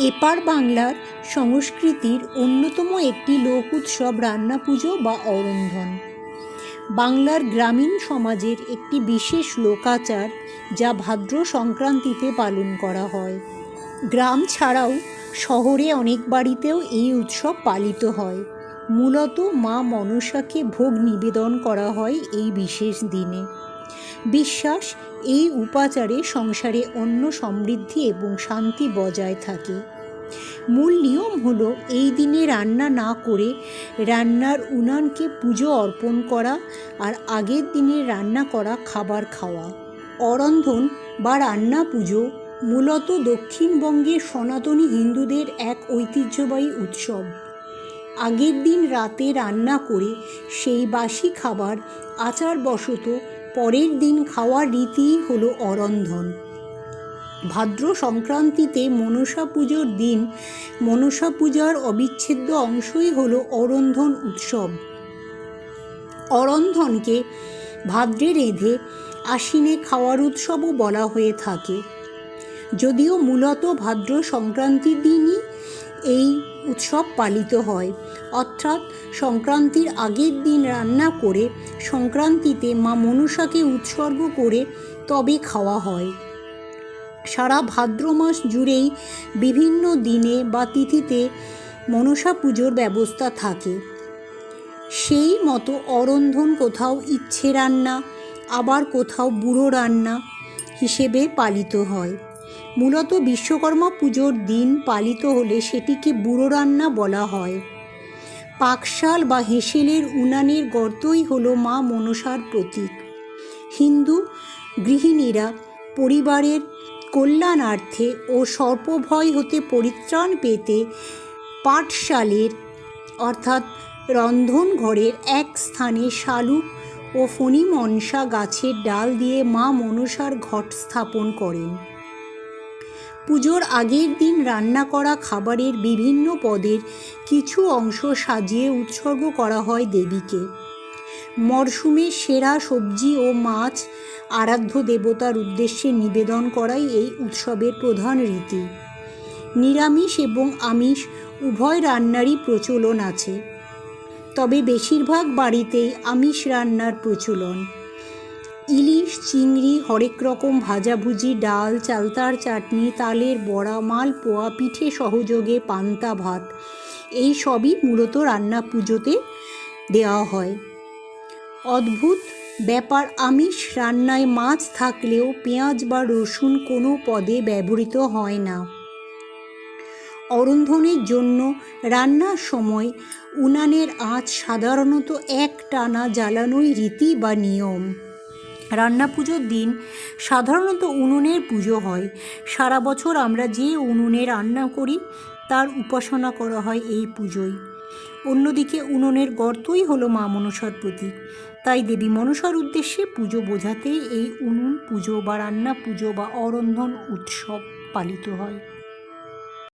এপার বাংলার সংস্কৃতির অন্যতম একটি লোক উৎসব রান্না পুজো বা অরন্ধন। বাংলার গ্রামীণ সমাজের একটি বিশেষ লোকাচার যা ভাদ্র সংক্রান্তিতে পালন করা হয়। গ্রাম ছাড়াও শহরে অনেক বাড়িতেও এই উৎসব পালিত হয়। মূলত মা মনসাকে ভোগ নিবেদন করা হয় এই বিশেষ দিনে। বিশ্বাস এই উপাচারে সংসারে অন্ন সমৃদ্ধি এবং শান্তি বজায় থাকে। মূল নিয়ম হলো এই দিনে রান্না না করে রান্নার উনানকে পুজো অর্পণ করা আর আগের দিনে রান্না করা খাবার খাওয়া। অরন্ধন বা রান্না পুজো মূলত দক্ষিণবঙ্গের সনাতনী হিন্দুদের এক ঐতিহ্যবাহী উৎসব। আগের দিন রাতে রান্না করে সেই বাসি খাবার আচার আচারবশত পরের দিন খাওয়ার রীতিই হলো অরন্ধন। ভাদ্র সংক্রান্তিতে মনসা পুজোর দিন, মনসা পূজার অবিচ্ছেদ্য অংশই হলো অরন্ধন উৎসব। অরন্ধনকে ভাদ্রে রেঁধে আশ্বিনে খাওয়ার উৎসবও বলা হয়ে থাকে। যদিও মূলত ভাদ্র সংক্রান্তির দিনই এই উৎসব পালিত হয়। অর্থাৎ সংক্রান্তির আগের দিন রান্না করে সংক্রান্তিতে মা মনসাকে উৎসর্গ করে তবে খাওয়া হয়। সারা ভাদ্র মাস জুড়েই বিভিন্ন দিনে বা তিথিতে মনসা পুজোর ব্যবস্থা থাকে। সেই মতো অরন্ধন কোথাও ইচ্ছে রান্না, আবার কোথাও বুড়ো রান্না হিসেবে পালিত হয়। মূলত বিশ্বকর্মা পুজোর দিন পালিত হলে সেটিকে বুড়ো রান্না বলা হয়। পাকশাল বা হেঁসেলের উনানের গর্তই হলো মা মনসার প্রতীক। হিন্দু গৃহিণীরা পরিবারের কল্যাণার্থে ও সর্পভয় হতে পরিত্রাণ পেতে পাঠশালের অর্থাৎ রন্ধনঘরের এক স্থানে শালুক ও ফণিমনসা গাছের ডাল দিয়ে মা মনসার ঘট স্থাপন করেন। পুজোর আগের দিন রান্না করা খাবারের বিভিন্ন পদের কিছু অংশ সাজিয়ে উৎসর্গ করা হয় দেবীকে। মরশুমে সেরা সবজি ও মাছ আরাধ্য দেবতার উদ্দেশ্যে নিবেদন করাই এই উৎসবের প্রধান রীতি। নিরামিষ এবং আমিষ উভয় রান্নারই প্রচলন আছে। তবে বেশিরভাগ বাড়িতেই আমিষ রান্নার প্রচলন। ইলিশ, চিংড়ি, হরেক রকম ভাজাভুজি ডাল, চালতার চাটনি, তালের বড়া, মালপোয়া, পিঠে সহযোগে পান্তা ভাত। এই সবই মূলত রান্না পুজোতে দেওয়া হয়। অদ্ভুত ব্যাপার, আমিষ রান্নায় মাছ থাকলেও পেঁয়াজ বা রসুন কোনো পদে ব্যবহৃত হয় না। অরন্ধনের জন্য রান্নার সময় উনানের আঁচ সাধারণত এক টানা জ্বালানোই রীতি বা নিয়ম। রান্না পুজোর দিন সাধারণত উনুনের পুজো হয়। সারা বছর আমরা যে উনুনে রান্না করি, তার উপাসনা করা হয় এই পুজোয়। অন্যদিকে উনুনের গর্তই হলো মা মনসার প্রতীক। তাই দেবী মনসার উদ্দেশ্যে পুজো বোঝাতেই এই উনুন পুজো বা রান্না পুজো বা অরন্ধন উৎসব পালিত হয়।